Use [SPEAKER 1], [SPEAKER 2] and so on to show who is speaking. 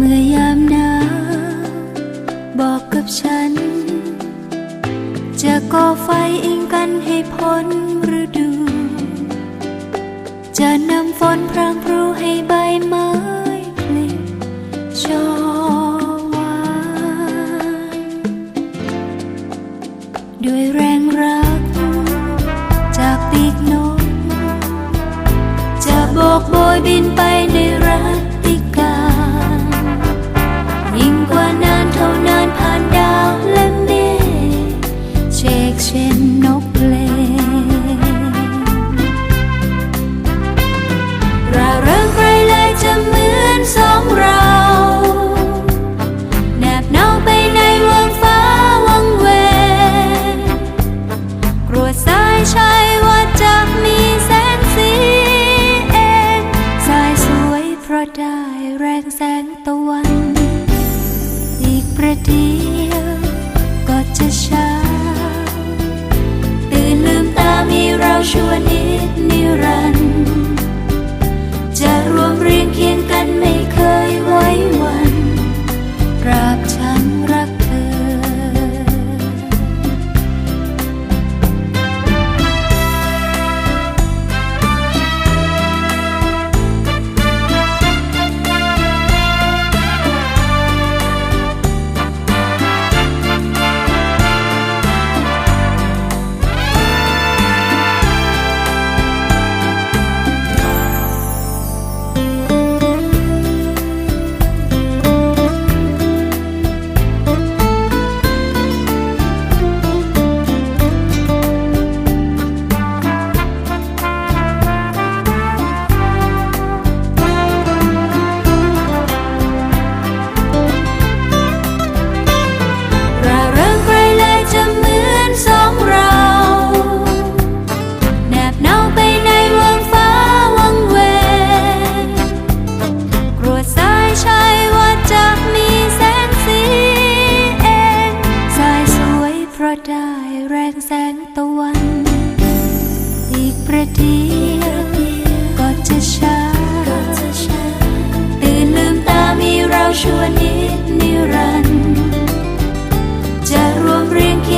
[SPEAKER 1] เมื่อยามหนาบอกกับฉัน จะก่อไฟเองกันให้พ้นฤดู จะนำฝนพรางพรูให้ใบไม้พลิกชอวานดยแรงรัก จากปีกนก จะโบกโบยบินไปใน ราะได้แรงแสงตะวัน อีกประเดี๋ยวก็จะเช้าตื่นลืมตามีเราชั่วนิดนิด สายชายว่าจะมีแสงสีเองสายสวยเพราะได้แรงแสงตะวัน อีกประเดี๋ยวก็จะช้าตื่นลืมตามีเราชั่วนิดนิรันด์จะรวมเรียงเคียง